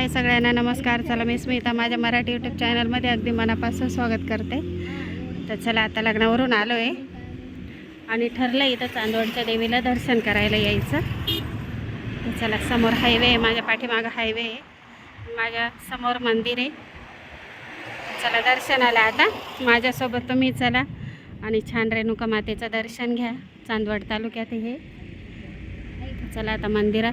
हाय सगळ्यांना नमस्कार. चला मी स्मिता. माझ्या मराठी यूट्यूब चॅनलमध्ये अगदी मनापासून स्वागत करते. तर चला आता लग्नावरून आलो आहे आणि ठरलं इथं चांदवडच्या देवीला दर्शन करायला यायचं. तर चला समोर हायवे आहे. माझ्या पाठीमागं हायवे आहे. माझ्यासमोर मंदिर आहे. चला दर्शनाला आता. माझ्यासोबत तुम्ही चला. आणि छान रेणुका मातेचं दर्शन घ्या. चांदवड तालुक्यात हे चला आता मंदिरात.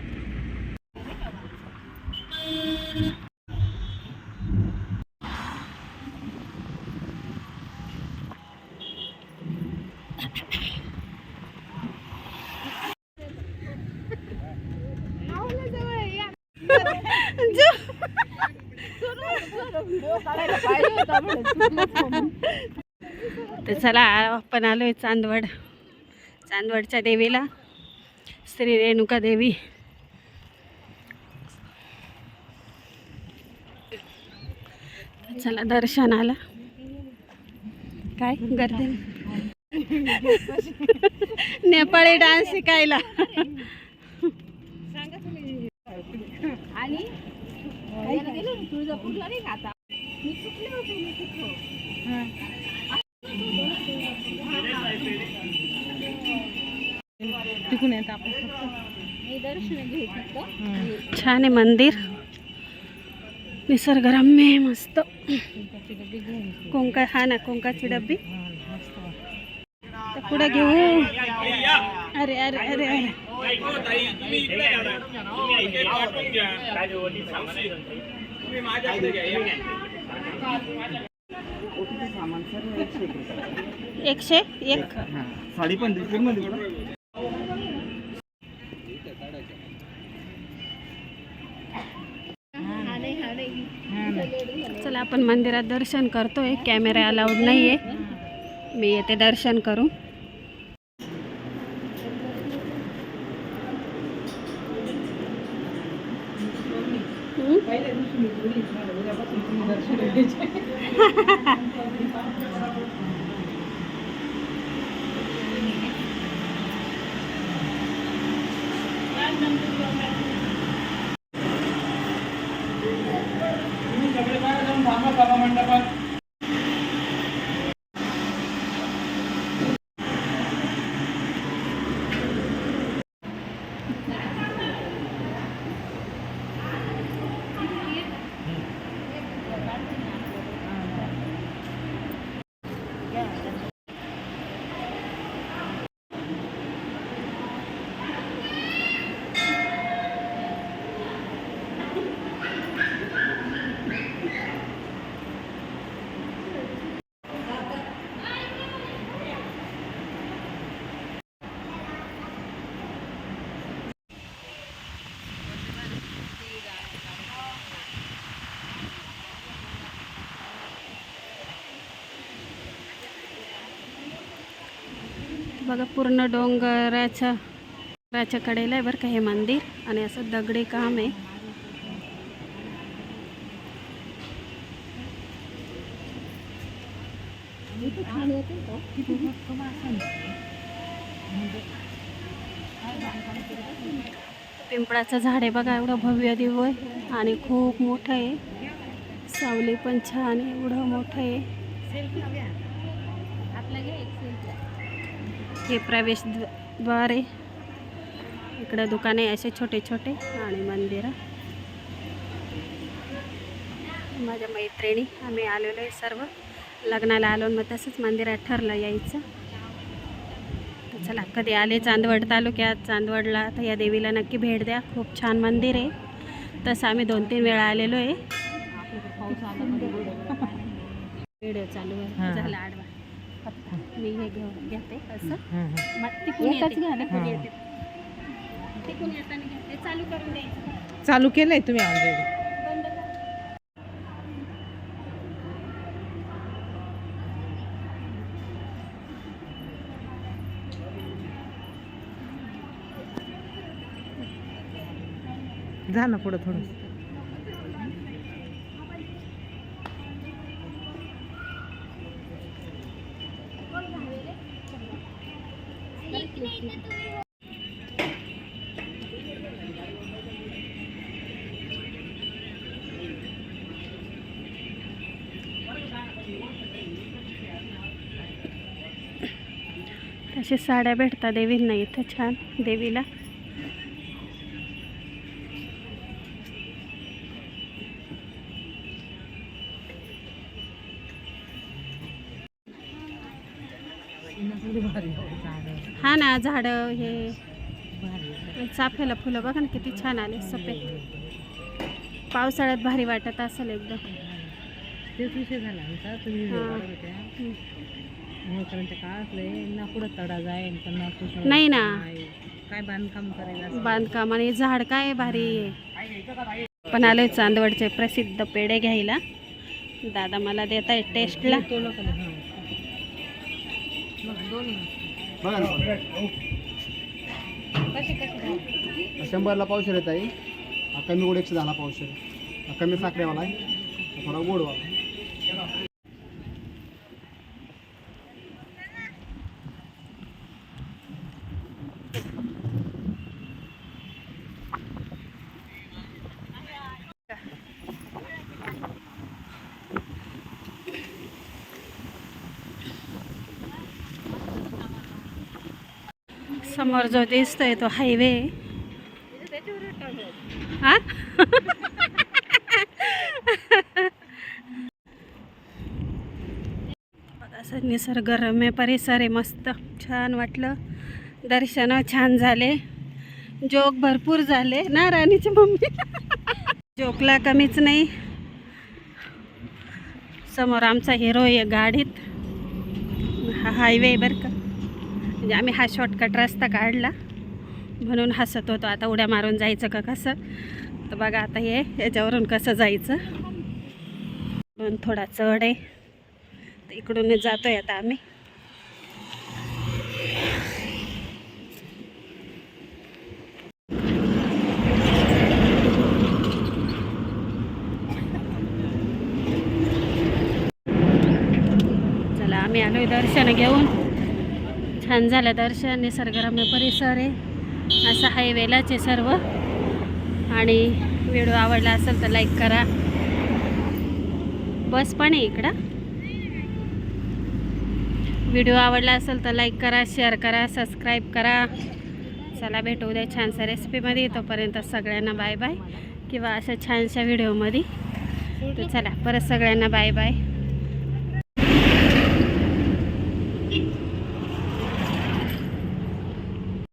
तर चला आपण आलोय चांदवड. चांदवडच्या देवीला. श्री रेणुका देवी. चला दर्शनाला काय? गर्दी. नेपाळी डान्स शिकायला. तिकून येत आपण. छान आहे मंदिर. निसर्गरम्य आहे मस्त. कोंका हा ना कोंकाची डब्बी. तर पुढे घेऊ. अरे अरे अरे अरे. एकशे एक. साडी पण चला आपण मंदिरात दर्शन करतोय. कॅमेरा अलाउड नाही आहे मी येते दर्शन करू सभामंडपात बघा पूर्ण डोंगराच्या डोंगराच्या कडेला आहे बरं का हे मंदिर. आणि असं दगडी काम आहे. पिंपळाचं झाड आहे बघा एवढं भव्य दिव्य आहे. आणि खूप मोठं आहे. सावली पण छान आहे एवढं मोठं आहे आपला घ्या एक सेल्फी हे प्रवेश द्वार आहे. इकडं दुकाने असे छोटे छोटे आणि मंदिरं. माझ्या मैत्रिणी आम्ही आलेलो आहे सर्व. लग्नाला आलो मग तसंच मंदिरात ठरलं यायचं. चला कधी आले चांदवड तालुक्यात चांदवडला तर या देवीला नक्की भेट द्या. खूप छान मंदिर आहे. तसं आम्ही दोन तीन वेळा आलेलो आहे. व्हिडिओ चालू आहे. झाला आडवा. मी हे घेऊन घेते असं मग एकच घ्या ना. येते. तिकून येताना घेते चालू करून द्यायचं. चालू केलंय तुम्ही ऑलरेडी बंद कर. जा ना पुढं थोडं अशा साड्या भेटतात देवींना इथं छान देवीला. हा ना झाडं हे. चाफ्याला फुलं बघा ना किती छान आले सफेद. पावसाळ्यात भारी वाटत असेल एकदम. नाही ना. काय बांधकाम करायला. बांधकाम आणि झाड काय भारी आहे. पण आलोय चांदवडचे प्रसिद्ध पेढे घ्यायला. दादा मला देत आहे टेस्टला. शंभरला पावशेर येत आहे हा कमी गोड एकशे दहाला पावशेर. कमी साखरेवाला आहे. हा थोडा गोडवाला. समोर जो दिसतोय तो हायवे. हा? असं निसर्गरम्य परिसर आहे मस्त. छान वाटलं. दर्शन छान झाले. जोक भरपूर झाले. ना राणीची मम्मी? जोकला कमीच नाही. समोर आमचा हिरो आहे गाडीत. हा हायवे बरं का. म्हणजे आम्ही हा शॉर्टकट रस्ता काढला. म्हणून हसत होतो आता उड्या मारून जायचं का कसं? तर बघा आता हे याच्यावरून कसं जायचं? पण थोडा चढ आहे. तर इकडून जातोय आता आम्ही. चला आम्ही आलोय दर्शन घेऊन. छान झालं. दर्शन निसर्गरम्य परिसर आहे. असं हायवेलाच आहे सर्व. आणि व्हिडिओ आवडला असेल तर लाईक करा. बस पण आहे इकडं. व्हिडिओ आवडला असेल तर लाईक करा शेअर करा सबस्क्राईब करा. चला भेटू उद्या छानशा रेसिपीमध्ये तोपर्यंत सगळ्यांना बाय बाय किंवा अशा छानशा व्हिडिओमध्ये तर चला परत सगळ्यांना बाय बाय